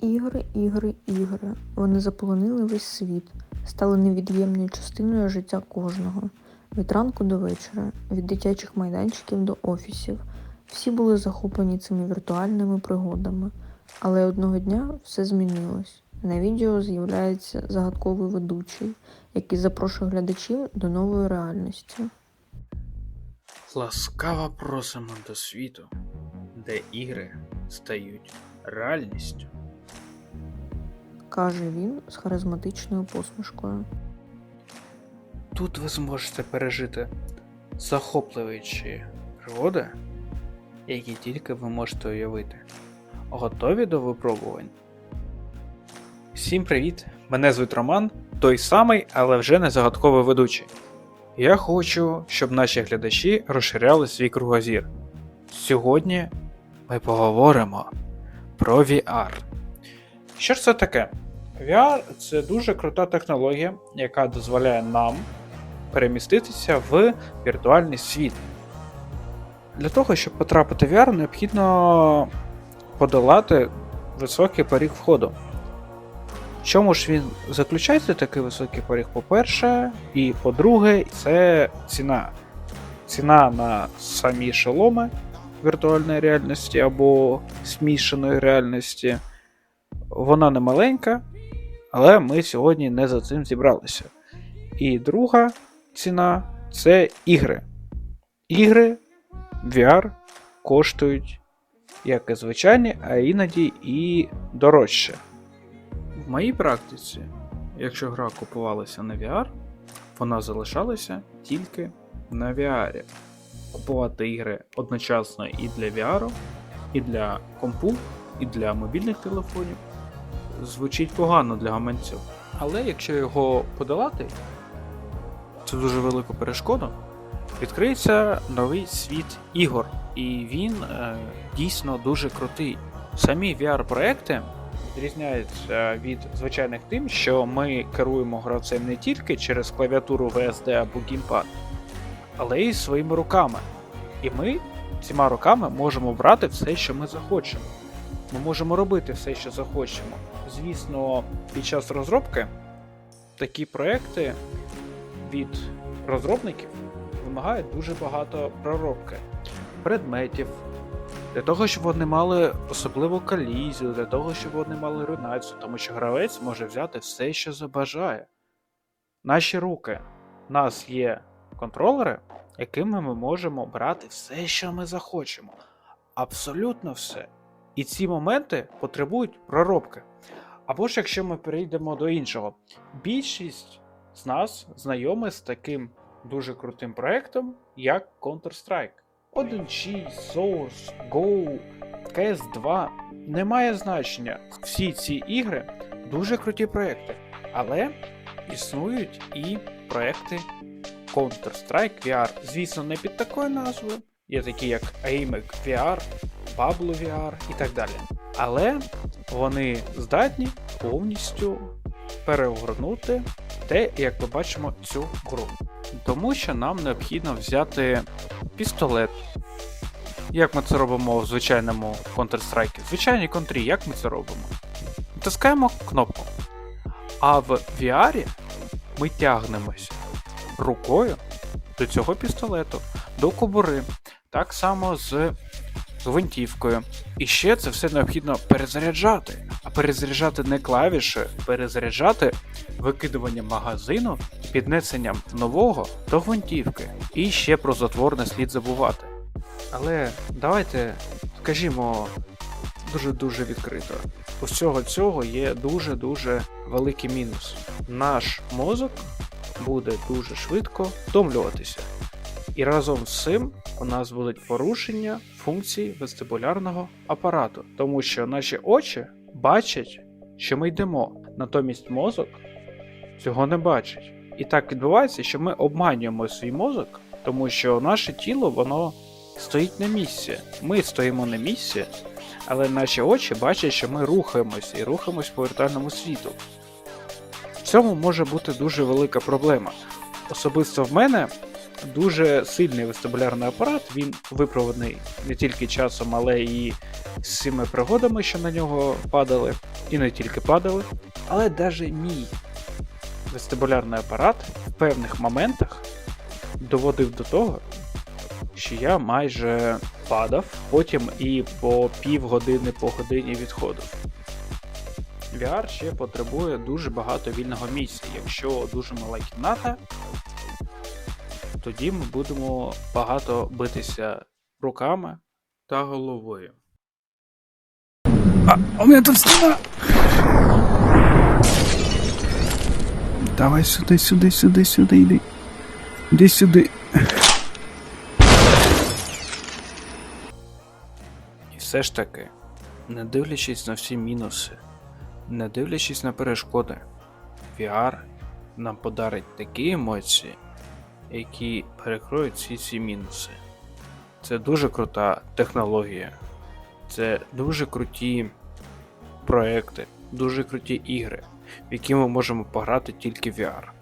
Ігри, ігри, ігри. Вони заполонили весь світ, стали невід'ємною частиною життя кожного. Від ранку до вечора, від дитячих майданчиків до офісів. Всі були захоплені цими віртуальними пригодами. Але одного дня все змінилось. На відео з'являється загадковий ведучий, який запрошує глядачів до нової реальності. Ласкаво просимо до світу, де ігри стають реальністю. Каже він з харизматичною посмішкою. Тут ви зможете пережити захопливаючі пригоди, які тільки ви можете уявити. Готові до випробувань? Всім привіт! Мене звуть Роман, той самий, але вже не загадковий ведучий. Я хочу, щоб наші глядачі розширяли свій кругозір. Сьогодні ми поговоримо про VR. Що ж це таке? VR це дуже крута технологія, яка дозволяє нам переміститися в віртуальний світ. Для того, щоб потрапити в VR, необхідно подолати високий поріг входу. В чому ж він заключається такий високий поріг? По-перше, і по-друге, це ціна. Ціна на самі шоломи віртуальної реальності або смішаної реальності. Вона не маленька, але ми сьогодні не за цим зібралися. І друга ціна це ігри. Ігри VR коштують як і звичайні, а іноді і дорожче. В моїй практиці, якщо гра купувалася на VR, вона залишалася тільки на VR. Купувати ігри одночасно і для VR, і для компу, і для мобільних телефонів звучить погано для гаманців. Але якщо його подолати, це дуже велику перешкоду, відкриється новий світ ігор, і він е, дійсно дуже крутий. Самі VR-проекти відрізняються від звичайних тим, що ми керуємо гравцем не тільки через клавіатуру VSD або геймпад, але й своїми руками. І ми цими руками можемо брати все, що ми захочемо. Ми можемо робити все, що захочемо. Звісно, під час розробки такі проекти від розробників вимагають дуже багато проробки предметів, для того, щоб вони мали особливу колізію, для того, щоб вони мали руйнацію, тому що гравець може взяти все, що забажає. Наші руки. У нас є контролери, якими ми можемо брати все, що ми захочемо. Абсолютно все. І ці моменти потребують проробки. Або ж якщо ми перейдемо до іншого, більшість з нас знайомі з таким дуже крутим проектом, як Counter-Strike. 1.6, Source, Go, CS2 не має значення. Всі ці ігри дуже круті проекти. Але існують і проекти Counter-Strike VR. Звісно, не під такою назвою. Є такі як AIMEC VR, Pablo VR і так далі. Але вони здатні повністю переогорнути те, як ми бачимо цю гру. Тому що нам необхідно взяти пістолет. Як ми це робимо в звичайному Counter-Strike? В звичайній контрі, як ми це робимо? Натискаємо кнопку. А в VR ми тягнемося рукою до цього пістолету, до кобури. Так само з гвинтівкою. І ще це все необхідно перезаряджати. А перезаряджати не клавіші, перезаряджати викидуванням магазину, піднесенням нового до гвинтівки. І ще про затвор не слід забувати. Але давайте скажімо дуже-дуже відкрито. У всього цього є дуже-дуже великий мінус. Наш мозок буде дуже швидко втомлюватися. І разом з цим у нас будуть порушення функцій вестибулярного апарату, тому що наші очі бачать, що ми йдемо, натомість мозок цього не бачить. І так відбувається, що ми обманюємо свій мозок, тому що наше тіло воно стоїть на місці. Ми стоїмо на місці, але наші очі бачать, що ми рухаємося і рухаємось по віртуальному світу. В цьому може бути дуже велика проблема. Особисто в мене дуже сильний вестибулярний апарат. Він виправлений не тільки часом, але і з цими пригодами, що на нього падали, і не тільки падали. Але навіть мій вестибулярний апарат в певних моментах доводив до того, що я майже падав, потім і по півгодини по годині відходив. VR ще потребує дуже багато вільного місця. Якщо дуже мала кімната, тоді ми будемо багато битися руками та головою. А, у меня тут стена. Давай сюди, сюди, сюди, сюди, йди. Іди сюди. І все ж таки, не дивлячись на всі мінуси, не дивлячись на перешкоди, VR нам подарить такі емоції, які перекроють всі ці мінуси. Це дуже крута технологія, це дуже круті проекти, дуже круті ігри, в які ми можемо пограти тільки в VR.